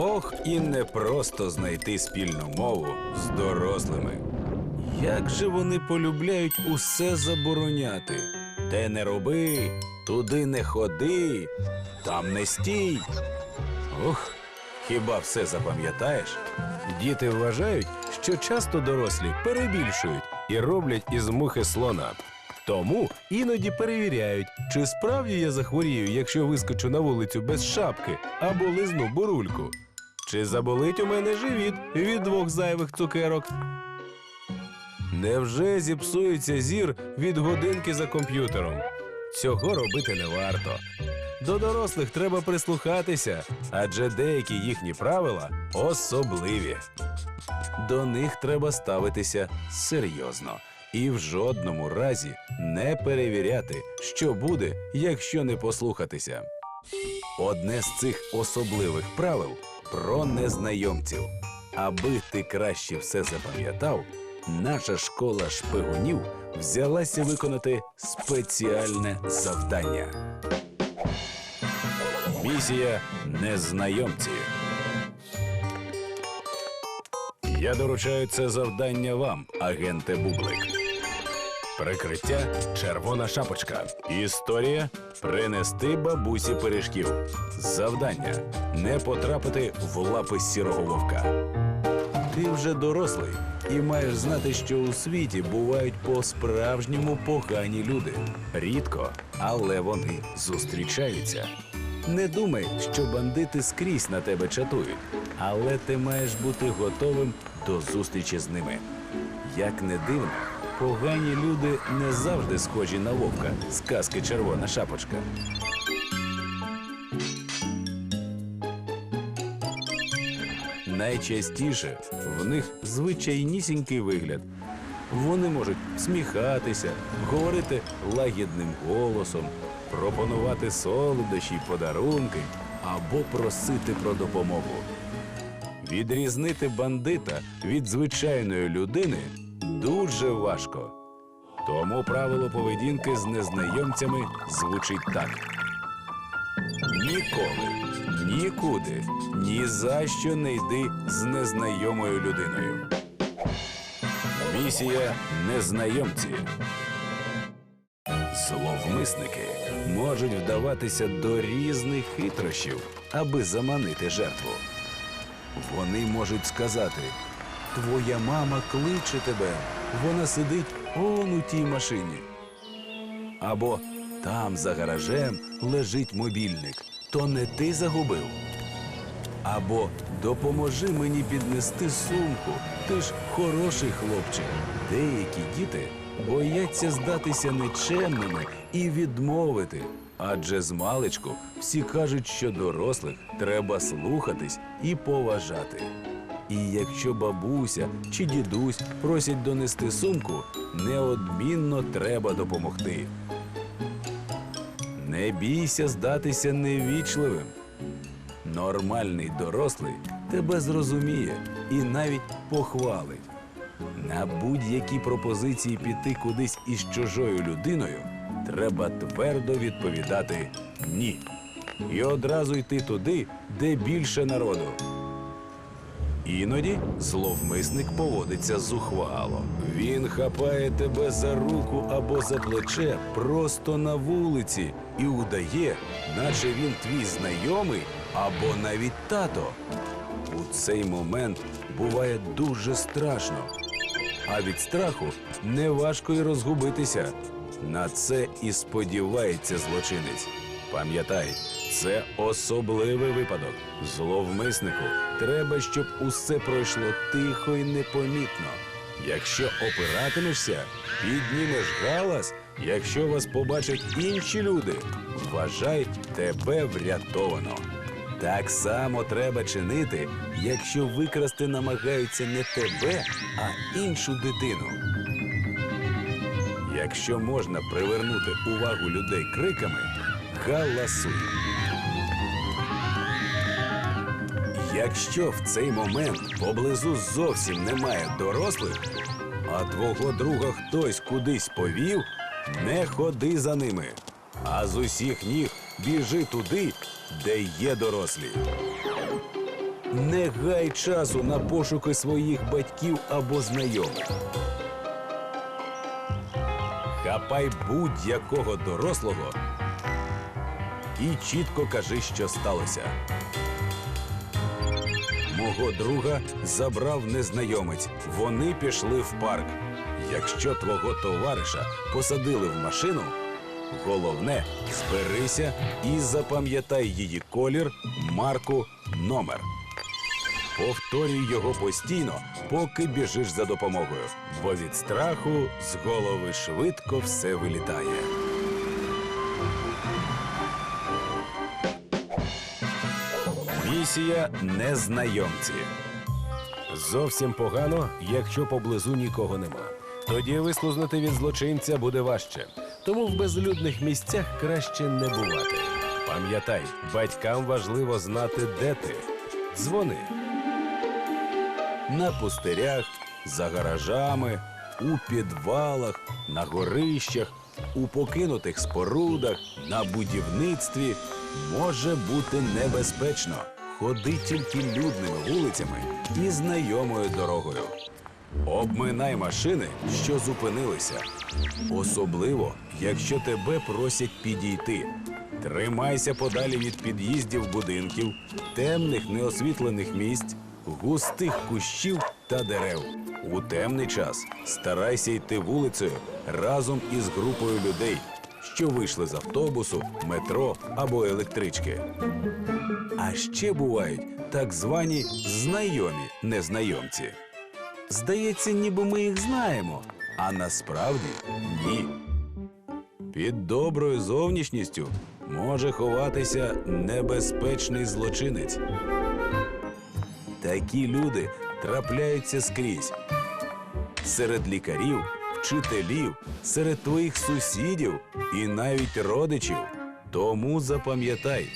Ох, і не просто знайти спільну мову з дорослими. Як же вони полюбляють усе забороняти? Те не роби, туди не ходи, там не стій. Ох, хіба все запам'ятаєш? Діти вважають, що часто дорослі перебільшують і роблять із мухи слона. Тому іноді перевіряють, чи справді я захворію, якщо вискочу на вулицю без шапки або лизну бурульку. Чи заболить у мене живіт від двох зайвих цукерок? Невже зіпсується зір від годинки за комп'ютером? Цього робити не варто. До дорослих треба прислухатися, адже деякі їхні правила особливі. До них треба ставитися серйозно і в жодному разі не перевіряти, що буде, якщо не послухатися. Одне з цих особливих правил про незнайомців. Аби ти краще все запам'ятав, наша школа шпигунів взялася виконати спеціальне завдання. Місія незнайомці. Я доручаю це завдання вам, агенте Бублик. Прикриття червона шапочка. Історія принести бабусі пиріжків. Завдання не потрапити в лапи сірого вовка. Ти вже дорослий і маєш знати, що у світі бувають по-справжньому погані люди. Рідко, але вони зустрічаються. Не думай, що бандити скрізь на тебе чатують, але ти маєш бути готовим до зустрічі з ними. Як не дивно, погані люди не завжди схожі на вовка з казки Червона шапочка. Найчастіше в них звичайнісінький вигляд. Вони можуть сміхатися, говорити лагідним голосом, пропонувати солодощі й подарунки або просити про допомогу. Відрізнити бандита від звичайної людини дуже важко. Тому правило поведінки з незнайомцями звучить так: ніколи, нікуди, ні за що не йди з незнайомою людиною. Місія незнайомці. Зловмисники можуть вдаватися до різних хитрощів, аби заманити жертву. Вони можуть сказати: Твоя мама кличе тебе, вона сидить он у тій машині. Або там за гаражем лежить мобільник, то не ти загубив. Або допоможи мені піднести сумку, ти ж хороший хлопчик. Деякі діти бояться здатися нечемними і відмовити. Адже з маличку всі кажуть, що дорослих треба слухатись і поважати. І якщо бабуся чи дідусь просять донести сумку, неодмінно треба допомогти. Не бійся здатися невічливим. Нормальний дорослий тебе зрозуміє і навіть похвалить. На будь-які пропозиції піти кудись із чужою людиною треба твердо відповідати ні. І одразу йти туди, де більше народу. Іноді зловмисник поводиться зухвало. Він хапає тебе за руку або за плече просто на вулиці і удає, наче він твій знайомий або навіть тато. У цей момент буває дуже страшно. А від страху неважко й розгубитися. На це і сподівається злочинець. Пам'ятай, це особливий випадок. Зловмиснику треба, щоб усе пройшло тихо і непомітно. Якщо опиратимешся, піднімеш галас, якщо вас побачать інші люди, вважай тебе врятовано. Так само треба чинити, якщо викрасти намагаються не тебе, а іншу дитину. Якщо можна привернути увагу людей криками, галасуй. Якщо в цей момент поблизу зовсім немає дорослих, а твого друга хтось кудись повів, не ходи за ними, а з усіх ніг біжи туди, де є дорослі. Не гай часу на пошуки своїх батьків або знайомих. Хапай будь-якого дорослого і чітко кажи, що сталося. Мого друга забрав незнайомець. Вони пішли в парк. Якщо твого товариша посадили в машину, головне зберися і запам'ятай її колір, марку, номер. Повторюй його постійно, поки біжиш за допомогою, бо від страху з голови швидко все вилітає. Місія незнайомці. Зовсім погано, якщо поблизу нікого нема. Тоді вислузнути від злочинця буде важче. Тому в безлюдних місцях краще не бувати. Пам'ятай, батькам важливо знати, де ти. Дзвони. на пустирях, за гаражами, у підвалах, на горищах, у покинутих спорудах, на будівництві може бути небезпечно. Ходи тільки людними вулицями і знайомою дорогою. Обминай машини, що зупинилися. Особливо, якщо тебе просять підійти. Тримайся подалі від під'їздів будинків, темних неосвітлених місць, густих кущів та дерев. У темний час старайся йти вулицею разом із групою людей, що вийшли з автобусу, метро або електрички. А ще бувають так звані знайомі незнайомці. Здається, ніби ми їх знаємо, а насправді ні. Під доброю зовнішністю може ховатися небезпечний злочинець. Такі люди трапляються скрізь. Серед лікарів, вчителів, серед твоїх сусідів і навіть родичів. Тому запам'ятай,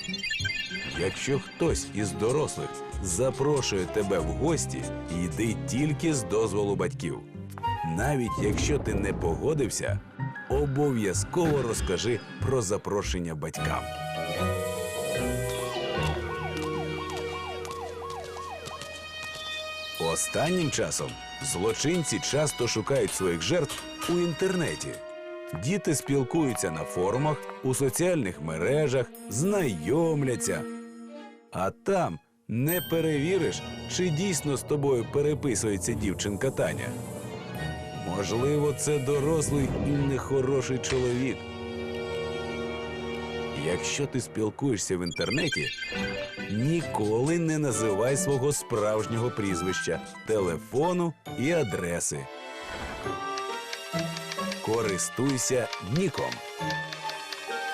якщо хтось із дорослих запрошує тебе в гості, йди тільки з дозволу батьків. Навіть якщо ти не погодився, обов'язково розкажи про запрошення батькам. Останнім часом злочинці часто шукають своїх жертв у інтернеті. Діти спілкуються на форумах, у соціальних мережах, знайомляться. А там не перевіриш, чи дійсно з тобою переписується дівчинка Таня. Можливо, це дорослий і нехороший чоловік. Якщо ти спілкуєшся в інтернеті, ніколи не називай свого справжнього прізвища, телефону і адреси. Користуйся ніком.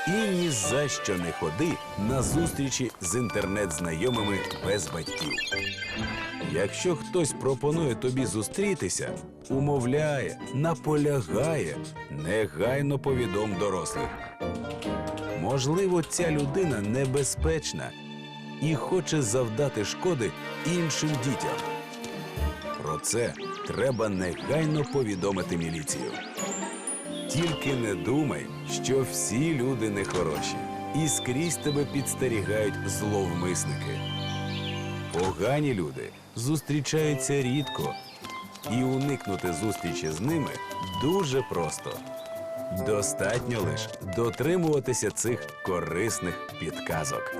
І ні за що не ходи на зустрічі з інтернет-знайомими без батьків. Якщо хтось пропонує тобі зустрітися, умовляє, наполягає, негайно повідом дорослих. Можливо, ця людина небезпечна і хоче завдати шкоди іншим дітям. Про це треба негайно повідомити міліцію. Тільки не думай, що всі люди нехороші, і скрізь тебе підстерігають зловмисники. Погані люди зустрічаються рідко, і уникнути зустрічі з ними дуже просто. Достатньо лише дотримуватися цих корисних підказок.